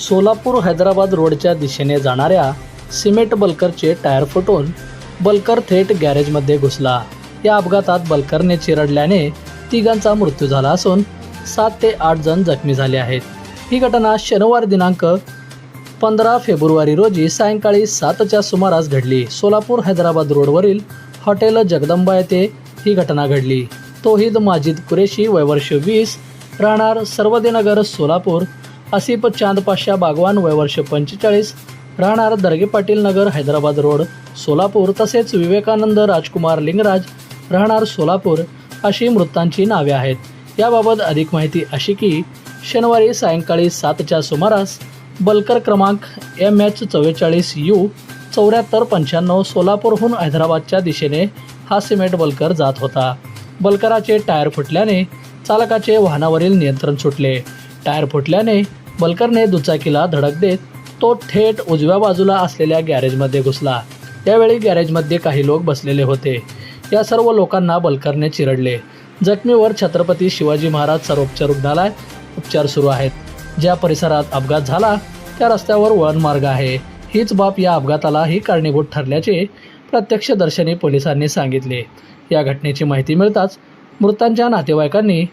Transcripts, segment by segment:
सोलापूर हैदराबाद रोडच्या दिशेने जाणाऱ्या सिमेंट बल्करचे टायर फुटून बल्कर थेट गॅरेजमध्ये घुसला. या अपघातात बल्करने चिरडल्याने तिघांचा मृत्यू झाला असून सात ते आठ जण जखमी झाले आहेत. ही घटना शनिवार दिनांक पंधरा फेब्रुवारी रोजी सायंकाळी सातच्या सुमारास घडली. सोलापूर हैदराबाद रोडवरील हॉटेल जगदंबा येथे ही घटना घडली. तोहिद माजिद कुरेशी वयवर्ष वीस राहणार सर्वदेनगर सोलापूर आसिफ चांद पाशा बागवान वयवर्ष पंचेचाळीस राहणार दर्गे पाटील नगर हैदराबाद रोड सोलापूर तसेच विवेकानंद राजकुमार लिंगराज राहणार सोलापूर अशी मृतांची नावे आहेत. याबाबत अधिक माहिती अशी की शनिवारी सायंकाळी सातच्या सुमारास बलकर क्रमांक एम एच चव्वेचाळीस यू चौऱ्याहत्तर पंच्याण्णव सोलापूरहून हैदराबादच्या दिशेने हा सिमेंट बलकर जात होता. बलकराचे टायर फुटल्याने चालकाचे वाहनावरील नियंत्रण सुटले. टायर फुटल्याने बल्करने दुचाकीला धडक देत तो थेट उजव्या बाजूला असलेल्या गॅरेजमध्ये घुसला. त्यावेळी गॅरेजमध्ये काही लोक बसलेले होते. या सर्व लोकांना बल्करने चिरडले. जखमीवर छत्रपती शिवाजी महाराज सर्वोपचार रुग्णालय उपचार सुरू आहेत. ज्या परिसरात अपघात झाला त्या रस्त्यावर वळण मार्ग आहे. हीच बाब या अपघाताला ही कारणीभूत ठरल्याचे प्रत्यक्षदर्शनी पोलिसांनी सांगितले. या घटनेची माहिती मिळताच मृतांच्या नातेवाईकांनी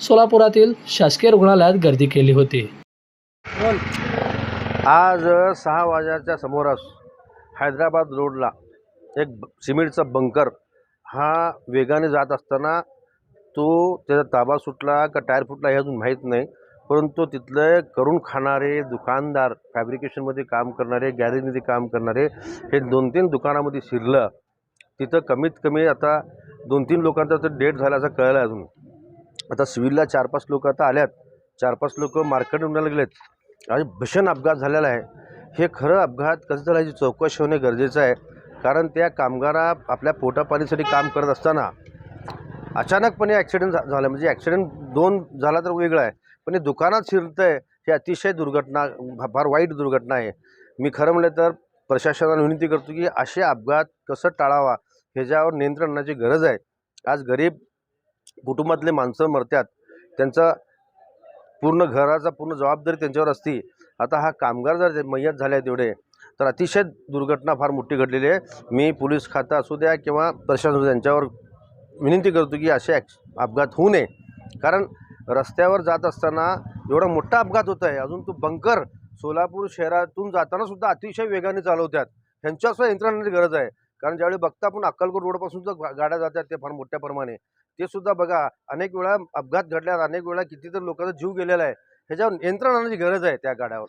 सोलापुरातील शासकीय रुग्णालयात गर्दी केली होती. आज सहा वाजाच्या समोरास हैदराबाद रोडला एक सिमेंटचा बंकर हा वेगाने जात असताना तो त्याचा ताबा सुटला का टायर फुटला हे अजून माहीत नाही परंतु तिथले करून खाणारे दुकानदार फॅब्रिकेशनमध्ये काम करणारे गॅरेजमध्ये काम करणारे हे दोन तीन दुकानामध्ये शिरलं. तिथं कमीत कमी आता दोन तीन लोकांचा तर डेट झाला असं कळलं अजून. आता सिव्हिलला चार पाच लोक आता आल्यात. चार पाच लोक मार्केट उडायला गेलेत आणि भीषण अपघात झालेला आहे. हे खरं अपघात कसं झालं याची चौकशी होणे गरजेचं आहे. कारण त्या कामगारा आपल्या पोटापाणीसाठी काम करत असताना अचानकपणे ॲक्सिडेंट झा झाला. म्हणजे ॲक्सिडेंट दोन झाला तर वेगळा आहे. पण हे दुकानात शिरतं आहे हे अतिशय दुर्घटना फार वाईट दुर्घटना आहे. मी खरं म्हणलं तर प्रशासनाला विनंती करतो की असे अपघात कसं टाळावा ह्याच्यावर नियंत्रण आणण्याची गरज आहे. आज गरीब कुटुंबातले माणसं मरतात त्यांचा पूर्ण घराचा पूर्ण जबाबदारी त्यांच्यावर असती. आता हा कामगार जर मयत झाले तेवढे तर अतिशय दुर्घटना फार मोठी घडलेली आहे. मी पोलीस खातं असू द्या किंवा प्रशासन असू द्या, यांच्यावर विनंती करतो की असे ॲक्स अपघात होऊ नये. कारण रस्त्यावर जात असताना एवढा मोठा अपघात होत आहे. अजून तो बंकर सोलापूर शहरातून जाताना सुद्धा अतिशय वेगाने चालवतात. ह्यांच्यासुद्धा यंत्रणाची गरज आहे. कारण ज्यावेळी बघता आपण अक्कलकोट रोडपासून जर गाड्या जातात ते फार मोठ्या प्रमाणे. ते सुद्धा बघा अनेक वेळा अपघात घडल्यात अनेक वेळा कितीतरी लोकांचा जीव गेलेला आहे. ह्याच्यावर यंत्रणाची गरज आहे त्या गाड्यावर.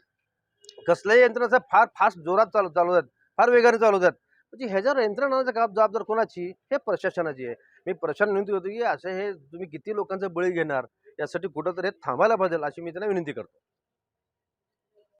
कसल्याही यंत्रणाचा फार फास्ट जोरात चालू चालवतात फार वेगाने चालवतात म्हणजे ह्याच्यावर यंत्रणाचा आणण्याचं काम जबाबदार कोणाची? हे प्रशासनाची आहे. मी प्रशासन विनंती करतो की असे हे तुम्ही किती लोकांचा बळी घेणार यासाठी कुठंतरी हे थांबायला पाहिजे अशी मी त्यांना विनंती करतो.